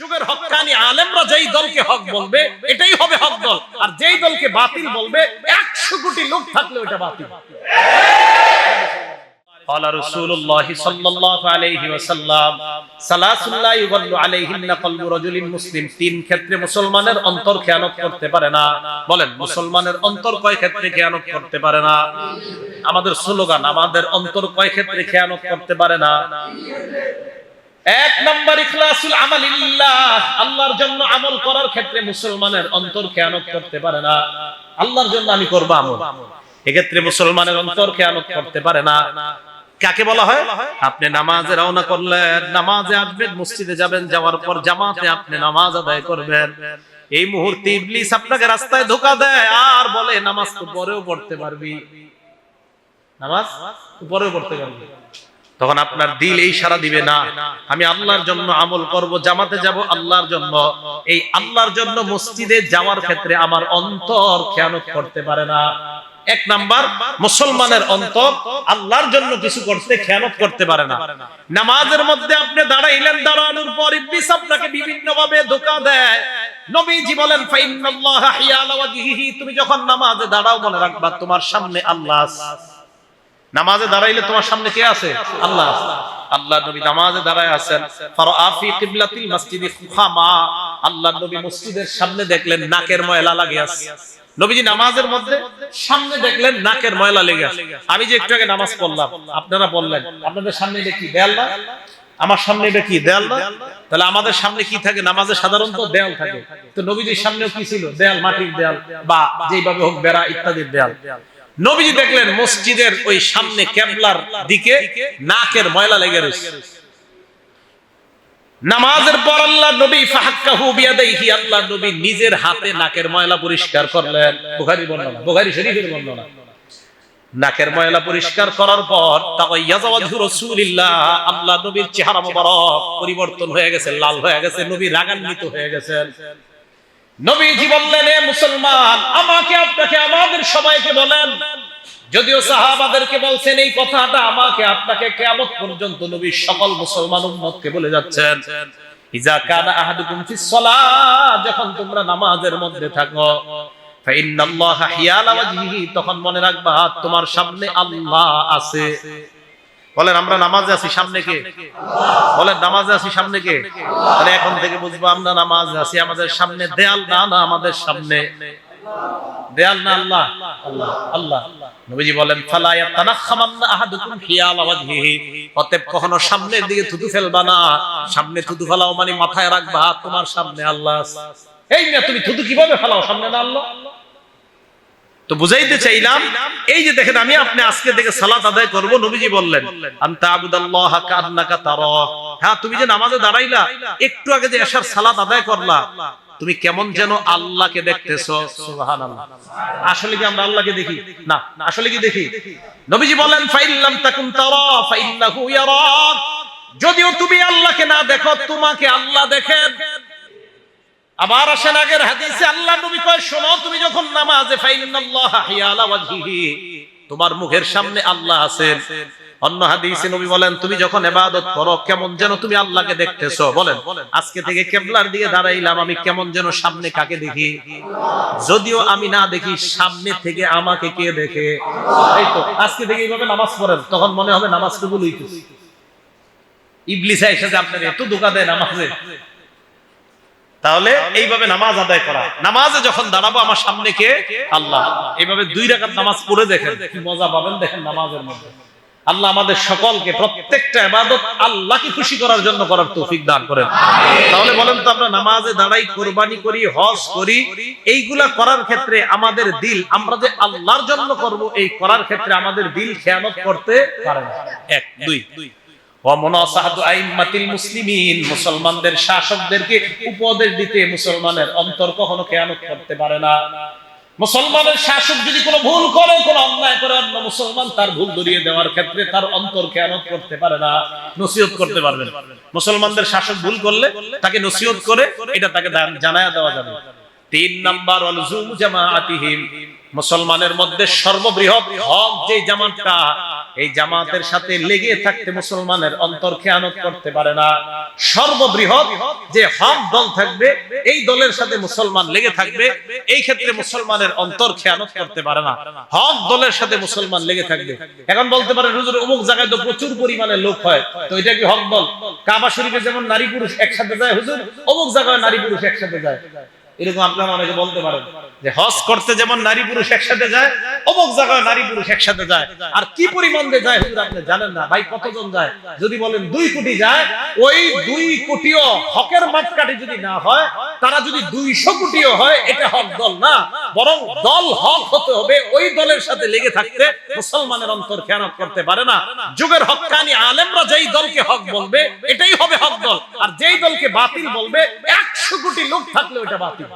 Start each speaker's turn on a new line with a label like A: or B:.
A: যুগের হক্কানি আলেমরা যেই দলকে হক বলবে এটাই হবে হক দল আর যেই দলকে বাতিল বলবে একশো কোটি লোক থাকলে ওটা বাতিল قال رسول الله صلى الله عليه وسلم ثلاث لا يغل عليهن قلب رجل مسلم তিন ক্ষেত্রে মুসলমানের অন্তর খেয়ানত করতে পারে না বলেন মুসলমানের অন্তর কয় ক্ষেত্রে খেয়ানত করতে পারে না আমাদের স্লোগান আমাদের অন্তর কয় ক্ষেত্রে খেয়ানত করতে পারে না এক নম্বর ইখলাসুল আমালিল্লাহ। আল্লাহর জন্য আমল করার ক্ষেত্রে মুসলমানের অন্তর খেয়ানত করতে পারে না। আল্লাহর জন্য আমি করব আমল। এক্ষেত্রে মুসলমানের অন্তর খেয়ানত করতে পারে না। কাকে বলা হয়? আপনি নামাজে রওনা করলেন, নামাজে আসবেন, মসজিদে যাবেন, যাওয়ার পর জামাতে আপনি নামাজ আদায় করবেন। এই মুহূর্তে ইবলিস আপনাকে রাস্তায় ধোকা দেয়, আর বলে, নামাজ তো পরেও পড়তে পারবি। নামাজ পরেও পড়তে পারবি। তখন আপনার দিল এই সারা দিবে না। আমি আল্লাহর জন্য আমল করব, জামাতে যাব আল্লাহর জন্য। এই আল্লাহর জন্য মসজিদে যাওয়ার ক্ষেত্রে আমার অন্তর খেয়ানত করতে পারে না। এক নাম্বার, মুসলমানের অন্তর আল্লাহর জন্য কিছু করতে খেয়ানত করতে পারে না। নামাজের মধ্যে আপনি দাঁড়াইলেন, দাঁড়ানোর পর ইবলিস আপনাকে বিভিন্ন ভাবে ধোকা দেয়। নবীজি বলেন ফাইনাল্লাহ হিয়ালা ওয়াজহিহি। তুমি যখন নামাজে দাঁড়াও, মনে রাখবা তোমার সামনে আল্লাহ আছে। নামাজে দাঁড়াইলে তোমার সামনে কে আছে? আল্লাহ। আল্লাহ নবী নামাজে দাঁড়ায় আছেন। ফারাআ ফি কিবলাতিল মসজিদি খুখামা। আল্লাহ নবী মসজিদের সামনে দেখলেন নাকের ময়লা লাগে আছে। নবীজি নামাজের মধ্যে সামনে দেখলেন নাকের ময়লা লেগে আছে। আমি যে একটু আগে নামাজ পড়লাম, আপনারা বললেন, আপনাদের সামনে কি, দেয়াল না? আমার সামনে এটা কি, দেয়াল না? তাহলে আমাদের সামনে কি থাকে? নামাজে সাধারণত দেয়াল থাকে। তো নবীজির সামনেও কি ছিল? দেয়াল, মাটির দেয়াল বা যেভাবে হোক বেড়া ইত্যাদির দেয়াল। নবীজি দেখলেন মসজিদের ওই সামনে ক্যাবলার দিকে নাকের ময়লা লেগে রয়েছে। নামাজের পর আল্লাহ নবী, ফাহাক্কাহু বিয়াদাইহি আল্লাহ নবী নিজের হাতে নাকের ময়লা পরিষ্কার করলেন। বুখারী বর্ণনা, বুখারী শরীফের বর্ণনা। নাকের ময়লা পরিষ্কার করার পর তাওয়াজ্জু রাসূলিল্লাহ, আল্লাহ নবীর চেহারা মোবারক পরিবর্তন হয়ে গেছে, লাল হয়ে গেছে, নবী রাগান্বিত হয়ে গেছেন। নবীজি বললেন, এ মুসলমান, আমাকে, আপনাকে আমাদের সবাইকে বলেন যদিও সাহাবাদেরকে বলছেন, এই কথাটা আমাকে, আপনাকে কিয়ামত পর্যন্ত নবী সকল মুসলমান উম্মতকে বলে যাচ্ছেন। যখন তোমরা নামাজের মধ্যে থাকো তখন মনে রাখবা, তোমার সামনে আল্লাহ আছে। বলেন, আমরা নামাজে আছি, সামনে কে? বলেন, নামাজে আছি, সামনে কে? এখন থেকে বুঝব, আমরা নামাজে আছি, আমাদের সামনে দেয়াল, না না, আমাদের সামনে। দেয়াল না আল্লাহ? আল্লাহ। নবীজি বলেন, ফালা ইয়াতানাখামান্না আহাদুকুম হিয়ালা ওয়াজহিহি অতএব কখনো সামনের দিকে থুতু ফেলবা না। সামনে থুতু ফেলাও মানে মাথায় রাখবা তোমার সামনে আল্লাহ। এই না, তুমি থুতু কীভাবে ফেলাও, সামনে না আল্লাহ? তো বুঝাইতে চাইলাম, এই যে দেখেন, আমি আপনি আজকে থেকে সালাত আদায় করব, নবীজি বললেন আনতা আবুদাল্লাহ কান্নাকা তারা হ্যাঁ তুমি যে নামাজে দাঁড়াইলা, একটু আগে যে এশার সালাত আদায় করলা, তুমি কেমন যেন আল্লাহকে দেখতেছো? আসলে কি আমরা আল্লাহকে দেখি? না, আসলে কি দেখি? নবীজি বলেন ফাইল্লাম তাকুন তারা, ফাইন্নাহু যদিও তুমি আল্লাহকে না দেখো, তোমাকে আল্লাহ দেখেন। আবার আসেন আগের হাদিসে, আল্লাহ নবী কয়, শোনো, তুমি যখন নামাজে ফাইনাল্লাহ হিয়ালা ওয়াজহিহি, তোমার মুখের সামনে আল্লাহ আছেন। অন্য হাদিসে নবী বলেন, তুমি যখন ইবাদত করো, কেমন যেন তুমি আল্লাহকে দেখতেছো? বলেন, আজকে থেকে কিবলার দিকে দাঁড়াইলাম, আমি কেমন যেন সামনে কাকে দেখি? যদিও আমি না দেখি, সামনে থেকে আমাকে কে দেখে? এই তো, আজকে থেকে এইভাবে নামাজ পড়েন, তখন মনে হবে নামাজ কবুল হইতেছে। ইবলিস এসে যে আপনার এত ধোকা দেয় নামাজে। তাহলে এইভাবে নামাজ আদায় করা। নামাজে যখন দাঁড়াবো, আমার সামনে কে? আল্লাহ। এইভাবে দুই রাকাত নামাজ পড়ে দেখেন, কি মজা পাবেন দেখেন নামাজের মধ্যে। আল্লাহ আমাদের সকলকে প্রত্যেকটা ইবাদত আল্লাহকে খুশি করার জন্য করার তৌফিক দান করেন। তাহলে বলেন তো আমরা নামাজে দাঁড়াই, কোরবানি করি, হজ করি, এইগুলা করার ক্ষেত্রে আমাদের দিল, আমরা যে আল্লাহর জন্য করব, এই করার ক্ষেত্রে আমাদের দিল খেয়ানত করতে পারে না। এক, দুই। মুসলমানদের শাসকদেরকে উপদেশ দিতে মুসলমানের অন্তর কখনো খেয়ানত করতে পারে না। মুসলমানের শাসক যদি কোনো ভুল করে, কোনো অন্যায় করে, অন্য মুসলমান তার ভুল ধরিয়ে দেওয়ার ক্ষেত্রে তার অন্তর খেয়ানত করতে পারে না, নসিহত করতে পারবে না। মুসলমানদের শাসক ভুল করলে তাকে নসিহত করে এটা তাকে জানায় দেওয়া যাবে। তিন নাম্বার অলজুম জামাআতিহিম। মুসলমানের মধ্যে সর্ববৃহৎ হক যে জামাতটা এই জামাতের সাথে লেগে থাকতে মুসলমানের অন্তর খেয়ানত করতে পারে না। সর্ববৃহৎ যে হক দল থাকবে, এই দলের সাথে মুসলমান লেগে থাকবে, এই ক্ষেত্রে মুসলমানের অন্তর খেয়ানত করতে পারে না। হক দলের সাথে মুসলমান লেগে থাকবে। এখন বলতে পারে হুজুর, অমুক জায়গায় তো প্রচুর পরিমাণে লোক হয়, তো এটা কি হক দল? কাবা শরীফে যেমন নারী পুরুষ একসাথে যায়, হুজুর, অমুক জায়গায় নারী পুরুষ একসাথে যায়। এরকম আপনারা অনেকে বলতে পারেন যে হজ করতে যেমন নারী পুরুষ একসাথে যায়, অমুক জায়গায় নারী পুরুষ একসাথে যায়। আর কি পরিমাণ যায় হুজুর আপনি জানেন না? ভাই, কতজন যায়? যদি বলেন দুই কোটি যায়, ওই দুই কোটিও হকের মাপকাঠি যদি না হয়, তারা যদি দুইশো কোটিও হয়, এটা হক দল না। বরং দল হক হতে হবে, ওই দলের সাথে লেগে থাকতে মুসলমানের অন্তর খেয়ানত করতে পারে না। যুগের হকানি আলেমরা যেই দলকে হক বলবে, এটাই হবে হক দল। আর যেই দলকে বাতিল বলবে একশো কোটি লোক থাকলে ওটা বাতিল